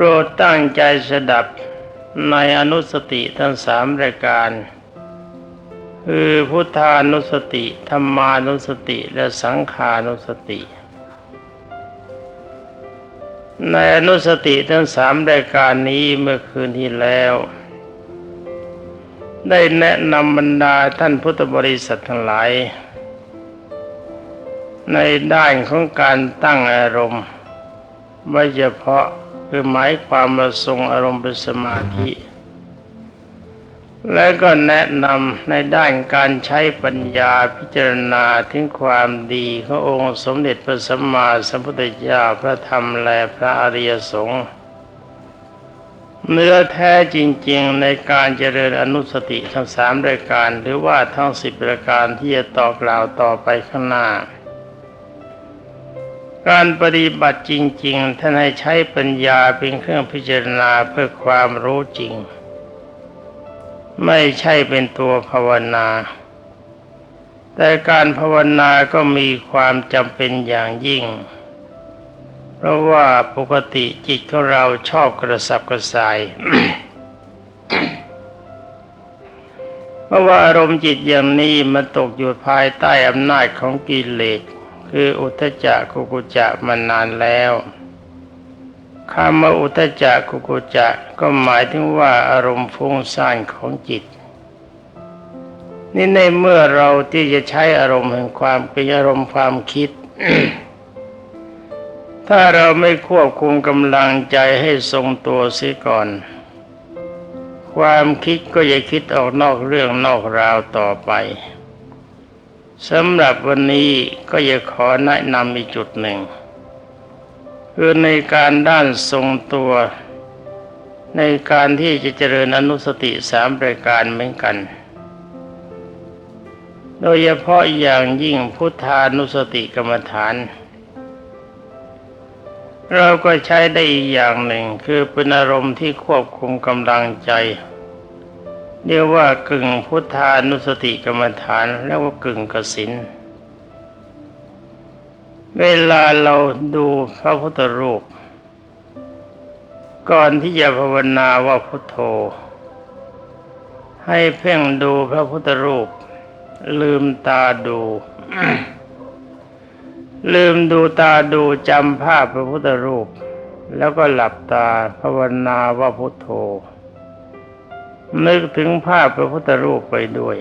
โปรดตั้งใจสดับในอนุสติทั้งสามรายการ คือพุทธานุสติธรรมานุสติและสังขานุสติ ในอนุสติทั้งสามรายการนี้เมื่อคืนที่แล้ว ได้แนะนำบรรดาท่านพุทธบริษัททั้งหลาย ในด้านของการตั้งอารมณ์ไม่เฉพาะ คือหมายความมาทรงอารมณ์เป็นสมาธิ และก็แนะนำในด้านการใช้ปัญญาพิจารณาถึงความดีขององค์สมเด็จพระสัมมาสัมพุทธเจ้าพระธรรมและพระอริยสงฆ์เนื้อแท้จริงๆในการเจริญอนุสติทั้งสามรายการ หรือว่าทั้งสิบรายการที่จะต่อกล่าวต่อไปข้างหน้า การปฏิบัติจริง ๆ ท่านให้ใช้ปัญญาเป็นเครื่องพิจารณาเพื่อความรู้จริง ไม่ใช่เป็นตัวภาวนา แต่การภาวนาก็มีความจำเป็นอย่างยิ่ง เพราะว่าปกติจิตของเราชอบกระสับกระส่ายเพราะว่าอารมณ์จิตอย่างนี้มันตกอยู่ภายใต้อำนาจของกิเลส คืออุทจจะกุกุจะมานานแล้วคำว่าอุทจจะกุกุจะก็หมายถึงว่าอารมณ์ฟุ้งซ่านของจิต นี่ในเมื่อเราที่จะใช้อารมณ์แห่งความเป็นอารมณ์ความคิด ถ้าเราไม่ควบคุมกำลังใจให้ทรงตัวเสียก่อน ความคิดก็จะคิดออกนอกเรื่องนอกราวต่อไป สำหรับวันนี้ก็จะขอแนะนำอีกจุดหนึ่ง คือในการด้านทรงตัว ในการที่จะเจริญอนุสติสามรายการเหมือนกัน โดยเฉพาะอย่างยิ่งพุทธานุสติกรรมฐาน เราก็ใช้ได้อีกอย่างหนึ่งคือเป็นอารมณ์ที่ควบคุมกำลังใจ เรียกว่ากึ่งพุทธานุสติกรรมฐานแล้วก็กึ่งกสินเวลาเราดูพระพุทธรูป ก่อนที่จะภาวนาว่าพุทโธ ให้เพ่งดูพระพุทธรูป ลืมตาดู ลืมดูตาดูจำภาพพระพุทธรูป แล้วก็หลับตาภาวนาว่าพุทโธ นึกถึงภาพพระพุทธรูปไปด้วย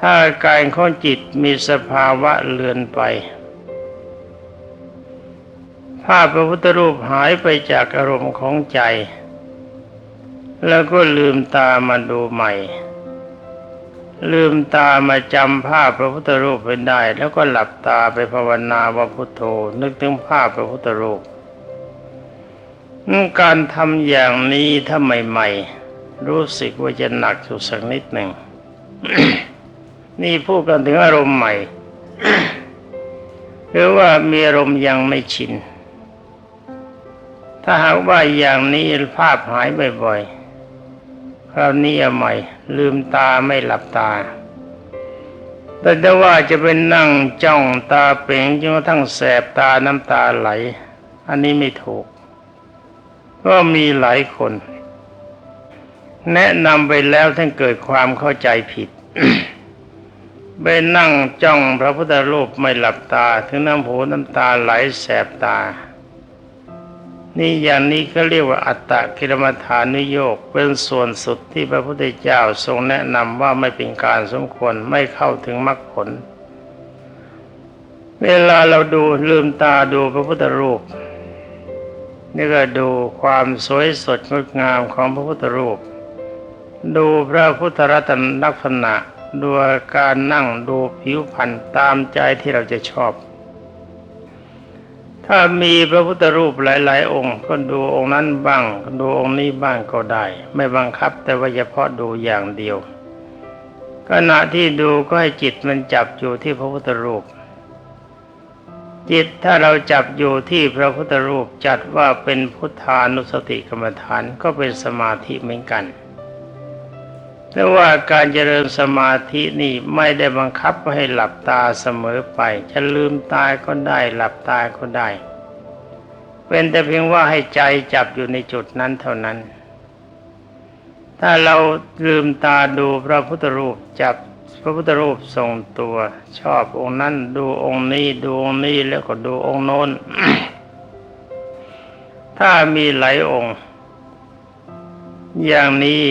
ถ้าการของจิตมีสภาวะเลือนไป ภาพพระพุทธรูปหายไปจากอารมณ์ของใจ แล้วก็ลืมตามาดูใหม่ ลืมตามาจำภาพพระพุทธรูปไปได้ แล้วก็หลับตาไปภาวนาว่าพุทโธ นึกถึงภาพพระพุทธรูป การทำอย่างนี้ถ้าใหม่ ๆ รู้สึกว่าจะหนักอยู่สักนิดหนึ่ง นี่พูดกันถึงอารมณ์ใหม่หรือว่ามีอารมณ์ยังไม่ชิน ถ้าหากว่าอย่างนี้ภาพหายบ่อยๆ คราวนี้ใหม่ ลืมตาไม่หลับตา แต่ถ้าว่าจะเป็นนั่งจ้องตาเป่งจนกระทั่งแสบตาน้ำตาไหล อันนี้ไม่ถูก ก็มีหลายคน แนะนำไปแล้วท่านเกิดความเข้าใจผิดไปนั่งจ้องพระพุทธรูปไม่หลับตา ถึงน้ำหูน้ำตาไหลแสบตา นี่อย่างนี้ก็เรียกว่าอัตตะกิรมฐานุโยกเป็นส่วนสุดที่พระพุทธเจ้าทรงแนะนำว่าไม่เป็นการสมควรไม่เข้าถึงมรรคผล เวลาเราดูลืมตาดูพระพุทธรูป นี่ก็ดูความสวยสดงดงามของพระพุทธรูป ดูพระพุทธรัตนลักษณะดูการนั่งดูผิวพรรณตามใจที่เราจะชอบ ถ้ามีพระพุทธรูปหลาย ๆ องค์ ก็ดูองค์นั้นบ้างดูองค์นี้บ้างก็ได้ ไม่บังคับแต่ว่าเฉพาะดูอย่างเดียวขณะที่ดูก็ให้จิตมันจับอยู่ที่พระพุทธรูป จิตถ้าเราจับอยู่ที่พระพุทธรูปจัดว่าเป็นพุทธานุสติกรรมฐานก็เป็นสมาธิเหมือนกันแต่ว่าการเจริญสมาธินี่ไม่ได้บังคับให้หลับตาเสมอไป จะลืมตาก็ได้หลับตาก็ได้ เป็นแต่เพียงว่าให้ใจจับอยู่ในจุดนั้นเท่านั้น ถ้าเราลืมตาดูพระพุทธรูปจับ พระพุทธรูปทรงตัวชอบองค์นั้นดูองค์นี้ดูองค์นี้แล้วก็ดูองค์โน้น ถ้ามีหลายองค์ อย่างนี้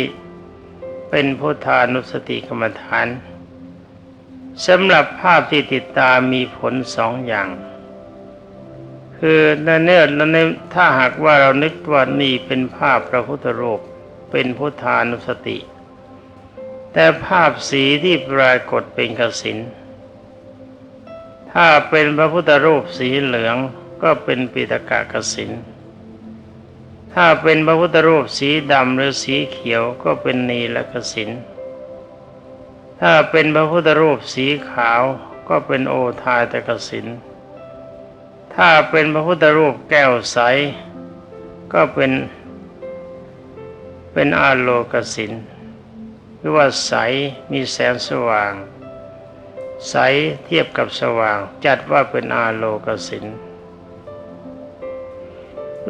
เป็นพุทธานุสติกรรมฐานสำหรับภาพที่ติดตามมีผลสองอย่าง คือในเนื้อในถ้าหากว่าเรานึกว่านี่เป็นภาพพระพุทธรูปเป็นพุทธานุสติ แต่ภาพสีที่ปรากฏเป็นกสินถ้าเป็นพระพุทธรูปสีเหลืองก็เป็นปิตกะกสินถ้าเป็นพระพุทธรูปสีดำหรือสีเขียวก็เป็นนีลกสินถ้าเป็นพระพุทธรูปสีขาวก็เป็นโอทายตกสินถ้าเป็นพระพุทธรูปแก้วใส ก็เป็นเป็นอาโลกสิน หรือว่าใสมีแสงสว่าง ใสเทียบกับสว่างจัดว่าเป็นอาโลกสิน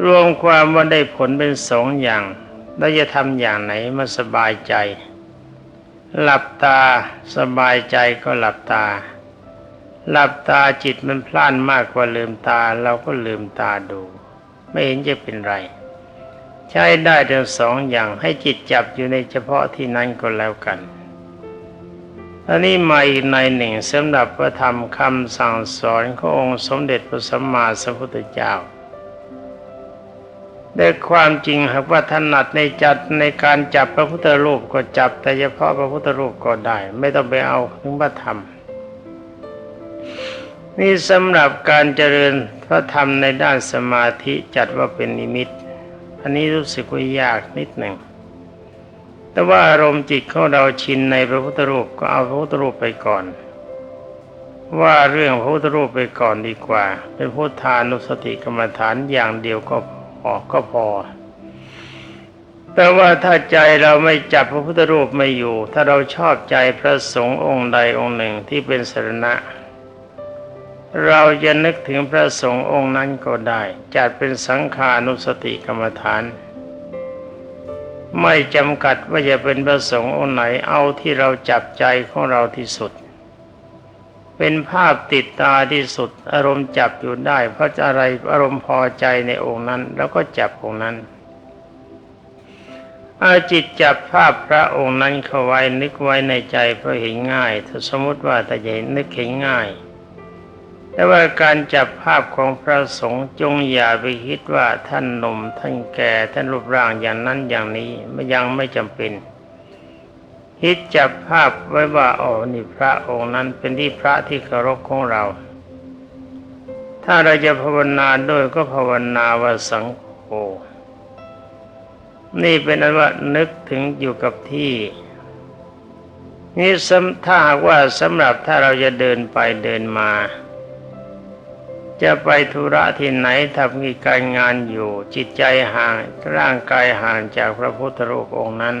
รวมความว่าได้ผลเป็นสองอย่างแล้จะทำอย่างไหนมาสบายใจ หลับตาสบายใจก็หลับตา หลับตาจิตมันพล่านมากกว่าลืมตาเราก็ลืมตาดู ไม่เห็นจะเป็นไร ใช้ได้ทั้งสองอย่างให้จิตจับอยู่ในเฉพาะที่นั้นก็แล้วกันอันนี้มาอีกในหนึ่งสำหรับพระธรรมคำสั่งสอนขององค์สมเด็จพระสัมมาสัมพุทธเจ้าได้ความจริงหากว่าถนัดในจัดในการจับพระพุทธรูปก็จับ แต่เฉพาะพระพุทธรูปก็ได้ ไม่ต้องไปเอาถึงพระธรรม นี่สำหรับการเจริญพระธรรมในด้านสมาธิจัดว่าเป็นนิมิต อันนี้รู้สึกว่ายากนิดหนึ่ง แต่ว่าอารมณ์จิตของเราชินในพระพุทธรูปก็เอาพระพุทธรูปไปก่อน ว่าเรื่องพระพุทธรูปไปก่อนดีกว่า เป็นพุทธานุสติกรรมฐานอย่างเดียวก็พอก็พอ แต่ว่าถ้าใจเราไม่จับพระพุทธรูปไม่อยู่ ถ้าเราชอบใจพระสงฆ์องค์ใดองค์หนึ่งที่เป็นสรณะ เราจะนึกถึงพระสงฆ์องค์นั้นก็ได้ จัดเป็นสังขานุสติกรรมฐาน ไม่จำกัดว่าจะเป็นพระสงฆ์องค์ไหนเอาที่เราจับใจของเราที่สุด เป็นภาพติดตาที่สุด อารมณ์จับอยู่ได้ เพราะอะไรอารมณ์พอใจในองค์นั้น แล้วก็จับองค์นั้นอาจิตจับภาพพระองค์นั้นเข้าไว้นึกไว้ในใจเพราะเห็นง่าย ถ้าสมมติว่าแต่จะนึกเห็นง่าย แต่ว่าการจับภาพของพระสงฆ์จงอย่าไปคิดว่าท่านหนุ่มท่านแก่ท่านรูปร่างอย่างนั้นอย่างนี้ไม่ยังไม่จำเป็นคิดจับภาพไว้ว่าอ๋อนี่พระองค์นั้นเป็นที่พระที่เคารพของเรา ถ้าเราจะภาวนาด้วยก็ภาวนาว่าสังโฆนี่เป็นอันว่านึกถึงอยู่กับที่นี่ถ้าหากว่าสำหรับถ้าเราจะเดินไปเดินมา จะไปธุระที่ไหนทำกิจการงานอยู่ จิตใจห่างร่างกายห่างจากพระพุทธรูปองค์นั้น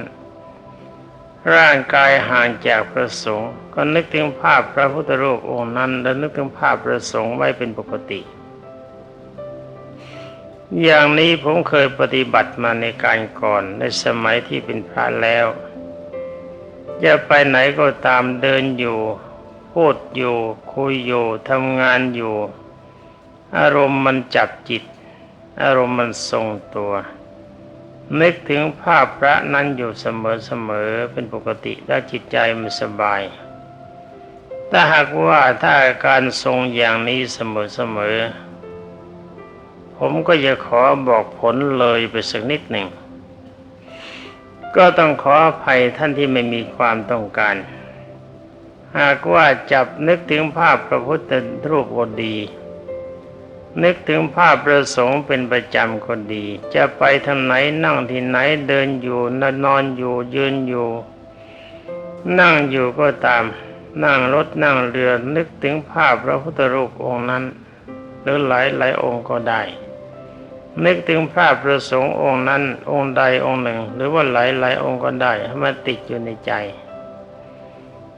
ร่างกายห่างจากพระสงฆ์ก็นึกถึงภาพพระพุทธรูปองค์นั้น แล้วนึกถึงภาพพระสงฆ์ไว้เป็นปกติ อย่างนี้ผมเคยปฏิบัติมาในการก่อนในสมัยที่เป็นพระแล้วจะไปไหนก็ตามเดินอยู่ พูดอยู่ คุยอยู่ทำงานอยู่ อารมณ์มันจับจิต อารมณ์มันทรงตัว นึกถึงภาพพระนั้นอยู่เสมอๆเป็นปกติแล้วจิตใจมันสบาย ถ้าหากว่าถ้าการทรงอย่างนี้เสมอๆผมก็จะขอบอกผลเลยไปสักนิดหนึ่ง ก็ต้องขออภัยท่านที่ไม่มีความต้องการ หากว่าจับนึกถึงภาพพระพุทธรูปก็ดี นึกถึงภาพประสงค์เป็นประจำก็ดี จะไปทางไหนนั่งที่ไหนเดินอยู่นอนอยู่ยืนอยู่ นั่งอยู่ก็ตาม นั่งรถนั่งเรือนึกถึงภาพพระพุทธรูปองค์นั้น หรือหลายหลายองค์ก็ได้ นึกถึงภาพประสงค์องค์นั้น องค์ใดองค์หนึ่ง หรือว่าหลายหลายองค์ก็ได้ให้มันติดอยู่ในใจ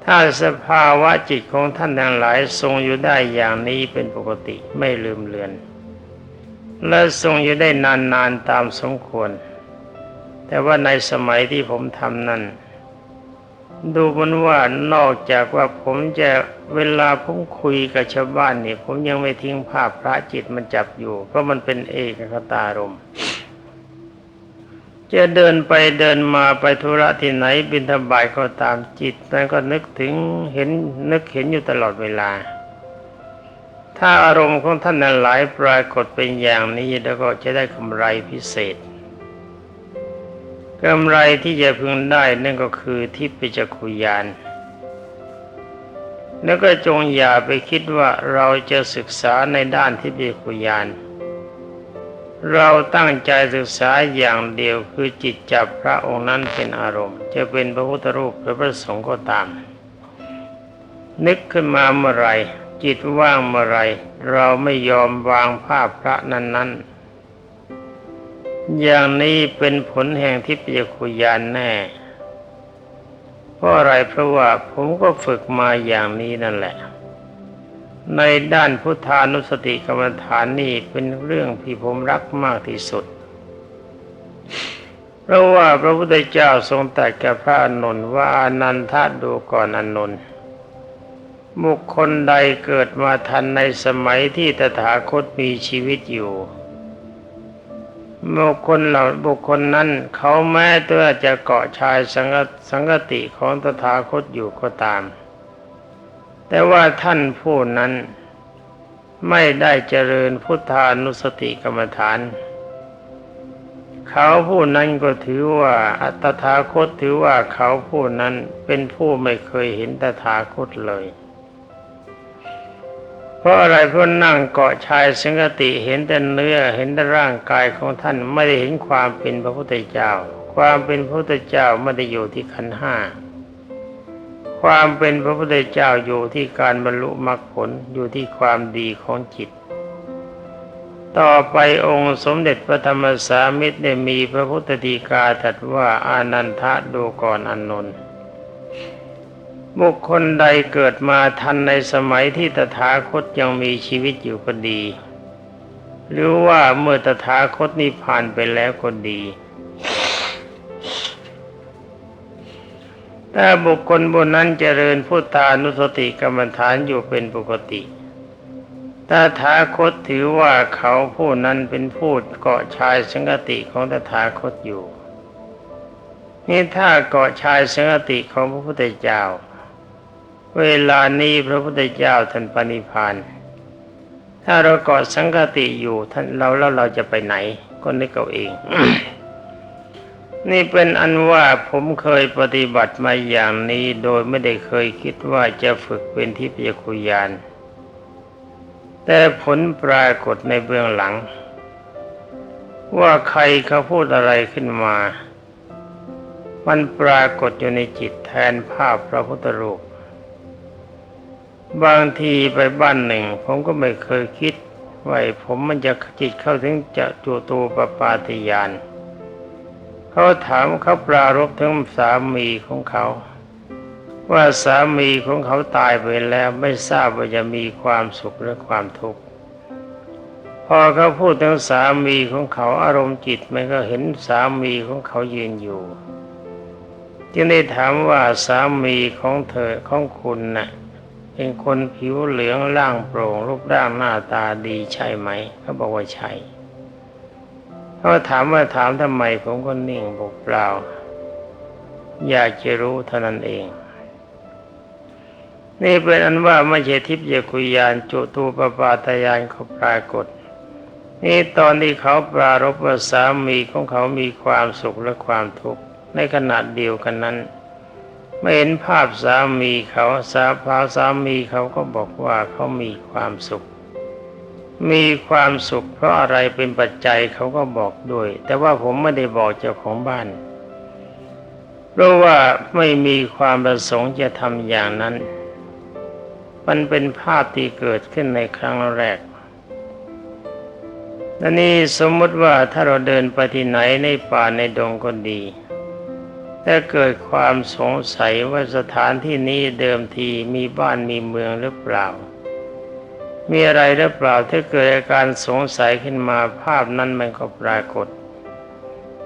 ถ้าสภาวะจิตของท่านทั้งหลายทรงอยู่ได้อย่างนี้เป็นปกติไม่ลืมเลือน และทรงอยู่ได้นานๆตามสมควร แต่ว่าในสมัยที่ผมทำนั้น ดูเหมันว่านอกจากว่าผมจะเวลาผมคุยกับชาวบ้านนี่ผมยังไม่ทิ้งภาพพระจิตมันจับอยู่ เพราะมันเป็นเอกคตารมณ์ จะเดินไปเดินมาไปธุระที่ไหนบินทบายก็ตามจิตนั้นก็นึกถึงเห็นนึกเห็นอยู่ตลอดเวลา ถ้าอารมณ์ของท่านนั้นหลายปรากฏเป็นอย่างนี้แล้วก็จะได้กำไรพิเศษกำไรที่จะพึงได้นั่นก็คือทิพยจักขุยาน แล้วก็จงอย่าไปคิดว่าเราจะศึกษาในด้านทิพยจักขุยาน เราตั้งใจศึกษาอย่างเดียวคือจิตจับพระองค์นั้นเป็นอารมณ์ จะเป็นพระพุทธรูปหรือพระสงฆ์ก็ตาม นึกขึ้นมาเมื่อไรจิตว่างเมื่อไรเราไม่ยอมวางภาพพระนั้น ๆ อย่างนี้เป็นผลแห่งทิพยคุยานแน่เพราะอะไรเพราะว่าผมก็ฝึกมาอย่างนี้นั่นแหละ ในด้านพุทธานุสติกรรมฐานนี่เป็นเรื่องที่ผมรักมากที่สุด เพราะว่าพระพุทธเจ้าทรงตรัสกับพระอานนว่าอนันทะดูก่อนอานนท์บุคคลใดเกิดมาทันในสมัยที่ตถาคตมีชีวิตอยู่บุคคลเหล่าบุคคลนั้นเขาแม้ตัวจะเกาะชายสังกสังกติของตถาคตอยู่ก็ตาม แต่ว่าท่านผู้นั้นไม่ได้เจริญพุทธานุสติกรรมฐาน เขาผู้นั้นก็ถือว่าอัตถาคตถือว่าเขาผู้นั้นเป็นผู้ไม่เคยเห็นตถาคตเลย เพราะอะไรเพราะนั่งเกาะชายสังกติเห็นแต่เนื้อเห็นแต่ร่างกายของท่านไม่ได้เห็นความเป็นพระพุทธเจ้า ความเป็นพระพุทธเจ้าไม่ได้อยู่ที่ขันห้า ความเป็นพระพุทธเจ้าอยู่ที่การบรรลุมรรคผลอยู่ที่ความดีของจิต ต่อไปองค์สมเด็จพระธรรมสามิตรได้มีพระพุทธดีกาตรัสว่าอานันทะดูก่อนอานนท์บุคคลใดเกิดมาทันในสมัยที่ตถาคตยังมีชีวิตอยู่ก็ดี หรือว่าเมื่อตถาคตนิพพานไปแล้วก็ดี ถ้าบุคคลบนนั้นเจริญพุทธานุสติกรรมฐานอยู่เป็นปกติตถาคตถือว่าเขาผู้นั้นเป็นผู้เกาะชายสังกติของตถาคตอยู่ นี่ถ้าเกาะชายสังกติของพระพุทธเจ้า เวลานี้พระพุทธเจ้าท่านปณิพานถ้าเราเกาะสังกติอยู่ท่านเราแล้วเราจะไปไหนก็นึกเอาเอง นี่เป็นอันว่าผมเคยปฏิบัติมาอย่างนี้โดยไม่ได้เคยคิดว่าจะฝึกเป็นทิพยคุยาน แต่ผลปรากฏในเบื้องหลัง ว่าใครเขาพูดอะไรขึ้นมา มันปรากฏอยู่ในจิตแทนภาพพระพุทธรูป บางทีไปบ้านหนึ่ง ผมก็ไม่เคยคิดว่าผมมันจะจิตเข้าถึงจะจูตูปปาติยาน เขาถามเขาปรารบถึงสามีของเขา ว่าสามีของเขาตายไปแล้วไม่ทราบว่าจะมีความสุขหรือความทุกข์พอเขาพูดถึงสามีของเขาอารมณ์จิตมันก็เห็นสามีของเขายืนอยู่ จึงได้ถามว่าสามีของเธอของคุณน่ะเป็นคนผิวเหลืองร่างโปร่งรูปร่างหน้าตาดีใช่ไหมเขาบอกว่าใช่ เขาถามว่าถามทำไมผมก็นิ่งบอกเปล่า อยากจะรู้เท่านั้นเอง นี่เป็นอันว่าไม่ใช่ทิพยคุยานจุตูปปาตยานเขาปรากฏ นี่ตอนที่เขาปรารบว่าสามีของเขามีความสุขและความทุกข์ในขณะเดียวกันนั้นไม่เห็นภาพสามีเขาสาพาสามีเขาก็บอกว่าเขามีความสุข มีความสุขเพราะอะไรเป็นปัจจัยเขาก็บอกด้วย แต่ว่าผมไม่ได้บอกเจ้าของบ้าน เพราะว่าไม่มีความประสงค์จะทำอย่างนั้น มันเป็นภาพที่เกิดขึ้นในครั้งแรกและนี่สมมติว่าถ้าเราเดินไปที่ไหนในป่าในดงก็ดี ถ้าเกิดความสงสัยว่าสถานที่นี้เดิมทีมีบ้านมีเมืองหรือเปล่า มีอะไรหรือเปล่าถ้าเกิดอาการสงสัยขึ้นมาภาพนั้นมันก็ปรากฏ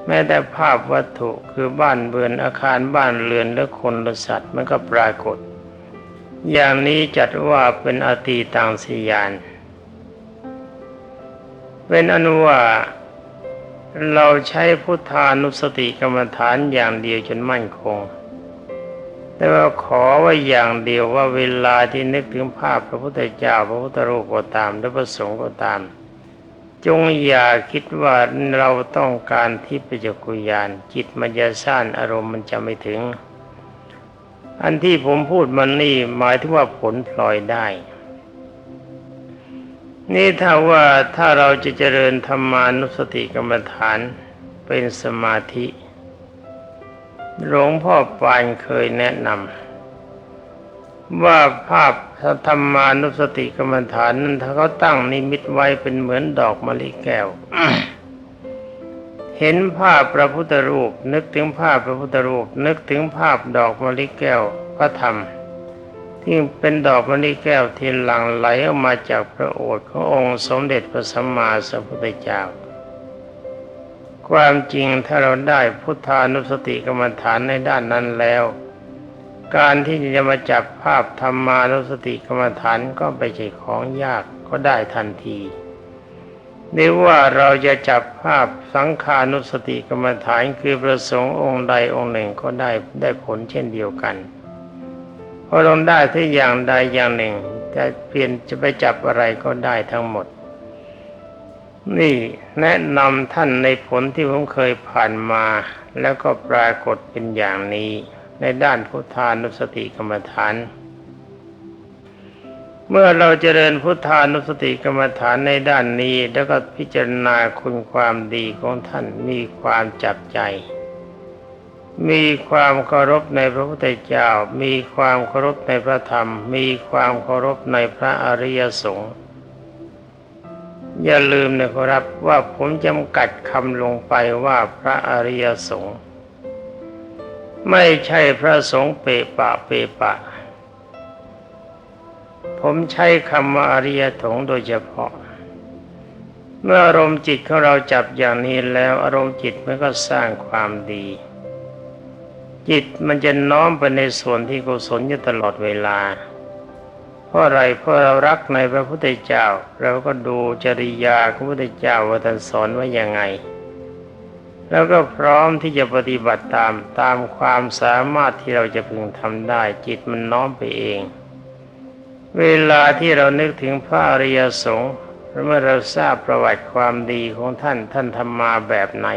แม้แต่ภาพวัตถุคือบ้านเบือนอาคารบ้านเรือนและคนและสัตว์มันก็ปรากฏ อย่างนี้จัดว่าเป็นอตีตังสียาน เป็นอนุว่าเราใช้พุทธานุสติกรรมฐานอย่างเดียวจนมั่นคง แต่ว่าขอไว้อย่างเดียวว่าเวลาที่นึกถึงภาพพระพุทธเจ้าพระพุทธรูปก็ตามหรือพระสงฆ์ก็ตาม จงอย่าคิดว่าเราต้องการที่ปจักุยานจิตมันจะซ่านอารมณ์มันจะไม่ถึง อันที่ผมพูดมันนี่หมายถึงว่าผลพลอยได้ นี่ถ้าว่าถ้าเราจะเจริญธรรมานุสติกรรมฐานเป็นสมาธิ หลวงพ่อปานเคยแนะนำว่าภาพธรรมานุสติกรรมฐานนั้นถ้าเขาตั้งนิมิตไว้เป็นเหมือนดอกมะลิแก้ว เห็นภาพพระพุทธรูป นึกถึงภาพพระพุทธรูป นึกถึงภาพดอกมะลิแก้วพระธรรมที่เป็นดอกมะลิแก้วที่หลั่งไหลออกมาจากพระโอษฐ์ขององค์สมเด็จพระสัมมาสัมพุทธเจ้า ความจริงถ้าเราได้พุทธานุสติกรรมฐานในด้านนั้นแล้ว การที่จะมาจับภาพธรรมานุสติกรรมฐานก็ไม่ใช่ของยากก็ได้ทันทีหรือว่าเราจะจับภาพสังขานุสติกรรมฐานคือประสงค์องค์ใดองค์หนึ่งก็ได้ได้ผลเช่นเดียวกันพอลงได้ที่อย่างใดอย่างหนึ่ง จะเปลี่ยนจะไปจับอะไรก็ได้ทั้งหมด นี่แนะนำท่านในผลที่ผมเคยผ่านมา แล้วก็ปรากฏเป็นอย่างนี้ ในด้านพุทธานุสติกรรมฐาน เมื่อเราเจริญพุทธานุสติกรรมฐานในด้านนี้ แล้วก็พิจารณาคุณความดีของท่านมีความจับใจ มีความเคารพในพระพุทธเจ้า มีความเคารพในพระธรรม มีความเคารพในพระอริยสงฆ์ อย่าลืมนะครับว่าผมจำกัดคำลงไปว่าพระอริยสงฆ์ไม่ใช่พระสงฆ์เปปะเปปะ ผมใช้คำว่าอริยสงฆ์โดยเฉพาะ เมื่ออารมณ์จิตของเราจับอย่างนี้แล้วอารมณ์จิตมันก็สร้างความดี จิตมันจะน้อมไปในส่วนที่กุศลอยู่ตลอดเวลา ราะอะไรเพราะเรารักในพระพุทธเจ้า เราก็ดูจริยาของพระพุทธเจ้าว่าท่านสอนว่ายังไง แล้วก็พร้อมที่จะปฏิบัติตามตามความสามารถที่เราจะพึงทำได้จิตมันน้อมไปเอง เวลาที่เรานึกถึงพระอริยสงฆ์เมื่อเราทราบประวัติความดีของท่านท่านทำมาแบบไหน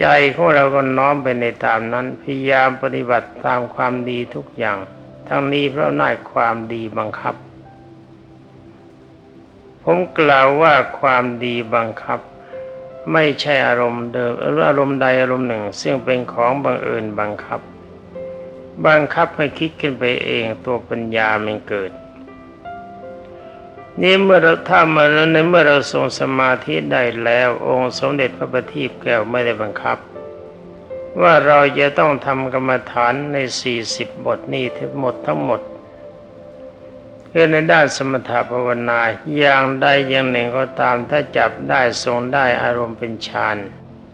ใจของเราก็น้อมไปในตามนั้นพยายามปฏิบัติตามความดีทุกอย่าง ทั้งนี้เพราะน่ายความดีบังคับ ผมกล่าวว่าความดีบังคับ ไม่ใช่อารมณ์เดิมหรืออารมณ์ใดอารมณ์หนึ่ง ซึ่งเป็นของบังเอิญบังคับ บังคับให้คิดขึ้นไปเองตัวปัญญามันเกิดนี่เมื่อเราถ้ามาแล้วในเมื่อเราทรงสมาธิได้แล้ว องค์สมเด็จพระบัณฑิตแก้วไม่ได้บังคับ ว่าเราจะต้องทำกรรมฐานในสี่สิบบทนี้ทั้งหมดทั้งหมดคือในด้านสมถภาวนาอย่างใดอย่างหนึ่งก็ตามถ้าจับได้ทรงได้อารมณ์เป็นฌาน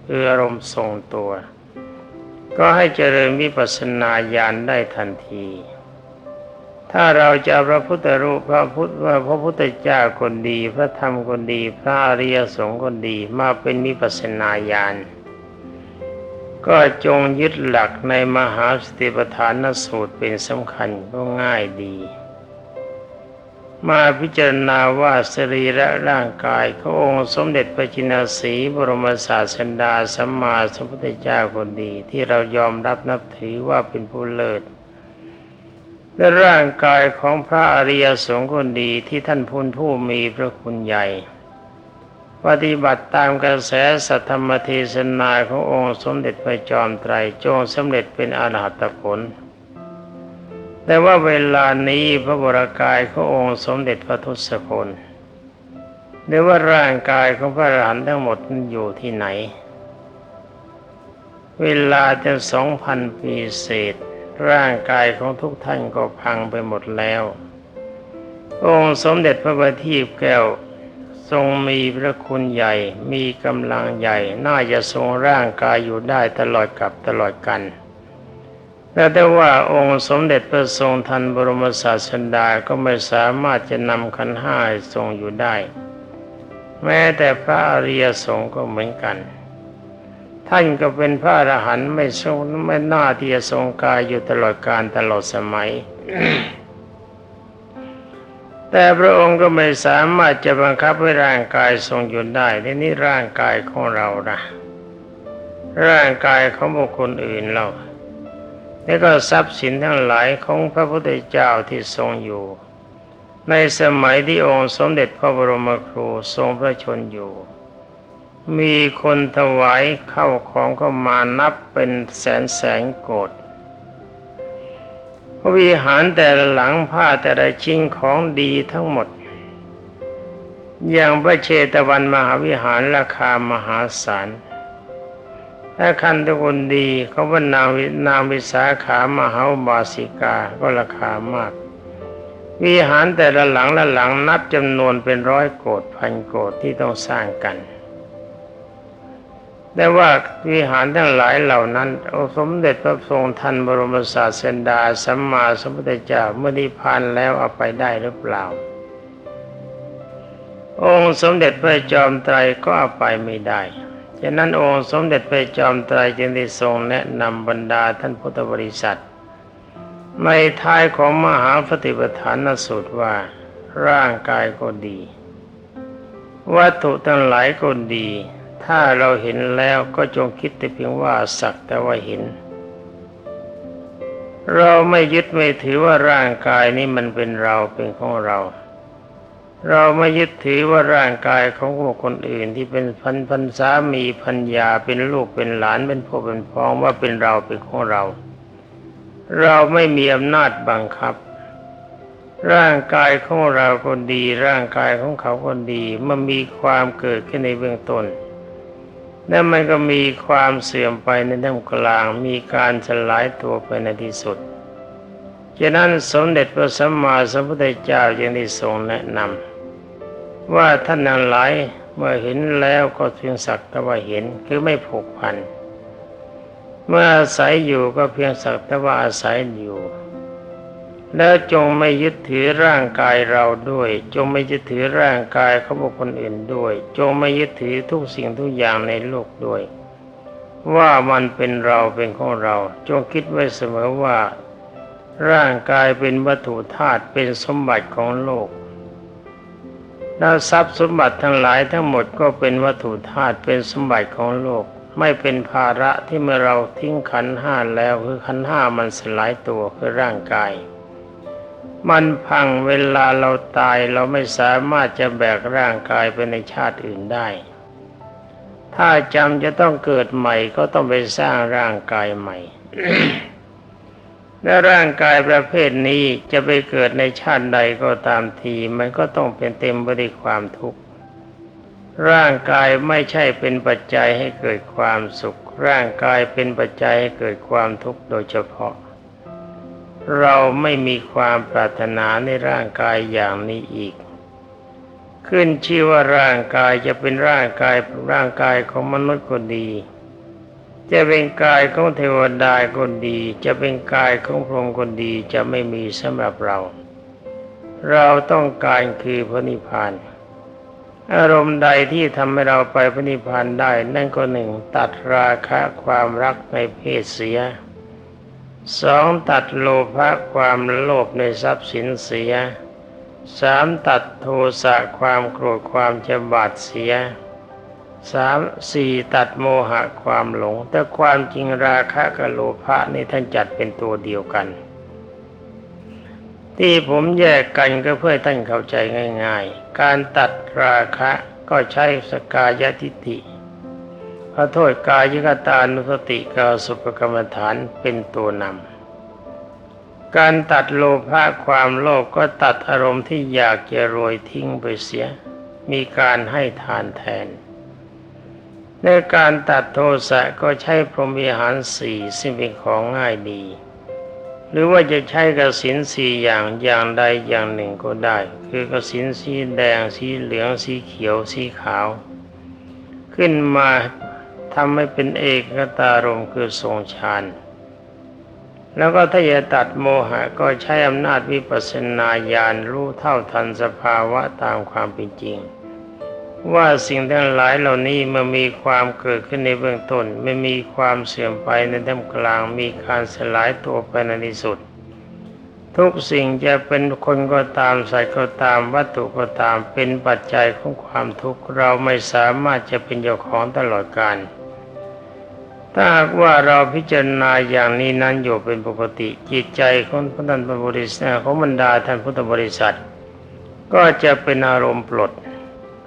คืออารมณ์ทรงตัว ก็ให้เจริญวิปัสสนาญาณได้ทันที ถ้าเราจะพระพุทธรูปพระพุทธพระพุทธเจ้าคนดี พระธรรมคนดี พระอริยสงฆ์คนดีมาเป็นวิปัสสนาญาณ ก็จงยึดหลักในมหาสติปัฏฐานสูตรเป็นสำคัญก็ง่ายดี มาพิจารณาว่าสรีระร่างกายขององค์สมเด็จพระจินสีบรมศาสดาสัมมาสัมพุทธเจ้าคนดี ที่เรายอมรับนับถือว่าเป็นผู้เลิศและร่างกายของพระอริยสงฆ์คนดีที่ท่านพูนผู้มีพระคุณใหญ่ ปฏิบัติตามกระแสสัทธรรมเทศนาขององค์สมเด็จพระจอมไตรจงสำเร็จเป็นอรหัตผล แต่ว่าเวลานี้พระบรากายขององค์สมเด็จพระทศพลหรือว่าร่างกายของพระอรหันต์ทั้งหมดนั้นอยู่ที่ไหน เวลาจะสองพันปีเศษ ร่างกายของทุกท่านก็พังไปหมดแล้ว องค์สมเด็จพระบัณฑิตแก้ว ทรงมีพระคุณใหญ่ มีกำลังใหญ่ น่าจะทรงร่างกายอยู่ได้ตลอดกับตลอดกันแต่ได้ว่าองค์สมเด็จพระทรงทันบรมศาสดาก็ไม่สามารถจะนำขันห้าทรงอยู่ได้ แม้แต่พระอริยสงฆ์ก็เหมือนกัน ท่านก็เป็นพระอรหันต์ไม่ทรงไม่น่าที่จะทรงกายอยู่ตลอดกาลตลอดสมัย แต่พระองค์ก็ไม่สามารถจะบังคับให้ร่างกายทรงอยู่ได้ทีนี้ร่างกายของเรานะร่างกายของบุคคลอื่นเราแล้วก็ทรัพย์สินทั้งหลายของพระพุทธเจ้าที่ทรงอยู่ ในสมัยที่องค์สมเด็จพระบรมครูทรงพระชนอยู่ มีคนถวายเข้าของก็มานับเป็นแสนแสนโกดพระ วิหารแต่ละหลังผ้าแต่ละชิ้นของดีทั้งหมด อย่างพระเชตวันมหาวิหารราคามหาศาลถ้าคันตะกุลดีเขาว่านางวินางวิสาขามหาบาสิกาก็ราคามาก วิหารแต่ละหลังละหลังนับจำนวนเป็นร้อยโกดพันโกดที่ต้องสร้างกัน แต่ว่าวิหารทั้งหลายเหล่านั้นองค์สมเด็จพระทรงทันบรมศาสดาสัมมาสัมพุทธเจ้าเมื่อนิพพานแล้วเอาไปได้หรือเปล่า องค์สมเด็จพระจอมไตรก็เอาไปไม่ได้ฉะนั้นองค์สมเด็จพระจอมไตรจึงได้ทรงแนะนำบรรดาท่านพุทธบริษัท ในท้ายของมหาปฏิปทานสูตรว่า ร่างกายก็ดี วัตถุทั้งหลายก็ดี ถ้าเราเห็นแล้วก็จงคิดแต่เพียงว่าสักแต่ว่าเห็น เราไม่ยึดไม่ถือว่าร่างกายนี้มันเป็นเราเป็นของเรา เราไม่ยึดถือว่าร่างกายของบุคคลอื่นที่เป็นพันพันสามีพันยาเป็นลูกเป็นหลานเป็นพ่อเป็นพ้องว่าเป็นเราเป็นของเรา เราไม่มีอำนาจบังคับร่างกายของเราก็ดี ร่างกายของเขาก็ดีมันมีความเกิดขึ้นในเบื้องต้น แล้วมันก็มีความเสื่อมไปในท่ามกลาง มีการสลายตัวไปในที่สุดฉะนั้นสมเด็จพระสัมมาสัมพุทธเจ้ายังได้ทรงแนะนำว่าท่านทั้งหลายเมื่อเห็นแล้วก็เพียงสักแต่ว่าเห็นคือไม่ผูกพัน เมื่ออาศัยอยู่ก็เพียงสักแต่ว่าอาศัยอยู่ แล้วจงไม่ยึดถือร่างกายเราด้วย จงไม่ยึดถือร่างกายเของบุคคลอื่นด้วย จงไม่ยึดถือทุกสิ่งทุกอย่างในโลกด้วย ว่ามันเป็นเราเป็นของเรา จงคิดไว้เสมอว่า ร่างกายเป็นวัตถุธาตุเป็นสมบัติของโลกแล้วทรัพย์สมบัติทั้งหลายทั้งหมดก็เป็นวัตถุธาตุเป็นสมบัติของโลก ไม่เป็นภาระที่เมื่อเราทิ้งขันห้าแล้วคือขันห้ามันสลายตัวคือร่างกาย มันพังเวลาเราตายเราไม่สามารถจะแบกร่างกายไปในชาติอื่นได้ ถ้าจำจะต้องเกิดใหม่ก็ต้องไปสร้างร่างกายใหม่ และร่างกายประเภทนี้จะไปเกิดในชาติใดก็ตามที มันก็ต้องเป็นเต็มไปด้วยความทุกข์ ร่างกายไม่ใช่เป็นปัจจัยให้เกิดความสุข ร่างกายเป็นปัจจัยให้เกิดความทุกข์โดยเฉพาะ เราไม่มีความปรารถนาในร่างกายอย่างนี้อีก ขึ้นชื่อว่าร่างกายจะเป็นร่างกายร่างกายของมนุษย์ก็ดี จะเป็นกายของเทวดาก็ดี จะเป็นกายของพรหมก็ดีจะไม่มีสำหรับเรา เราต้องการคือพระนิพพานอารมณ์ใดที่ทำให้เราไปพระนิพพานได้ นั่นก็หนึ่งตัดราคะความรักในเพศเสีย สองตัดโลภะความโลภในทรัพย์สินเสียสามตัดโทสะความโกรธความจะบาดเสียสามสี่ตัดโมหะความหลง แต่ความจริงราคะกับโลภะนี่ท่านจัดเป็นตัวเดียวกัน ที่ผมแยกกันก็เพื่อท่านเข้าใจง่าย ๆ การตัดราคะก็ใช้สกายทิฏฐิ ขอโทษกายกตานุสติกาสุปกรรมฐานเป็นตัวนำการตัดโลภะความโลภก็ตัดอารมณ์ที่อยากจะรวยทิ้งไปเสีย มีการให้ทานแทน ในการตัดโทสะก็ใช้พรหมวิหารสี่ซึ่งเป็นของง่ายดี หรือว่าจะใช้กสินสี่อย่างอย่างใดอย่างหนึ่งก็ได้ คือกสินสีแดงสีเหลืองสีเขียวสีขาว ขึ้นมา ทำให้เป็นเอกตารมคือทรงฌานแล้วก็ถ้าจะตัดโมหะก็ใช้อำนาจวิปัสสนาญาณรู้เท่าทันสภาวะตามความเป็นจริง ว่าสิ่งทั้งหลายเหล่านี้มื่อมีความเกิดขึ้นในเบื้องต้นไม่มีความเสื่อมไปในท่ามกลางมีการสลายตัวไปในที่สุด ทุกสิ่งจะเป็นคนก็ตามสัตว์ก็ตามวัตถุก็ตามเป็นปัจจัยของความทุกข์เราไม่สามารถจะเป็นเจ้าของตลอดกาล ถ้าหากว่าเราพิจารณาอย่างนี้นั้นอยู่เป็นปกติจิตใจของพระท่านพุทธบริษัทของบรรดาท่านพุทธบริษัท ก็จะเป็นอารมณ์ปลด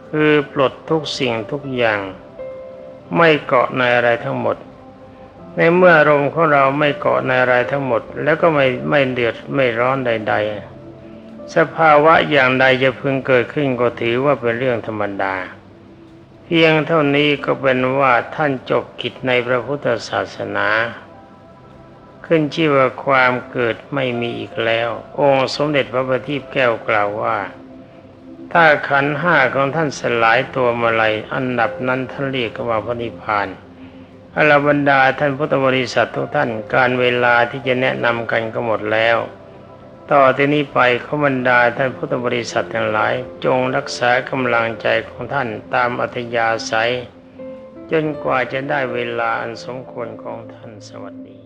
คือปลดทุกสิ่งทุกอย่าง ไม่เกาะในอะไรทั้งหมด ในเมื่ออารมณ์ของเราไม่เกาะในอะไรทั้งหมด แล้วก็ไม่ไม่เดือดไม่ร้อนใด ๆ สภาวะอย่างใดจะพึงเกิดขึ้นก็ถือว่าเป็นเรื่องธรรมดา พียงเท่านี้ก็เป็นว่าท่านจบกิจในพระพุทธศาสนา ขึ้นชื่อว่าความเกิดไม่มีอีกแล้ว องค์สมเด็จพระบัณฑิตแก้วกล่าวว่า ถ้าขันห้าของท่านสลายตัวเมื่อไรอันดับนั้นท่านเรียกว่าพระนิพพานอรบรรดาท่านพุทธบริษัททุกท่านการเวลาที่จะแนะนำกันก็หมดแล้ว ต่อที่นี้ไปขบรรดาท่านพุทธบริษัททั้งหลาย จงรักษากำลังใจของท่านตามอัธยาศัย จนกว่าจะได้เวลาอันสมควรของท่านสวัสดี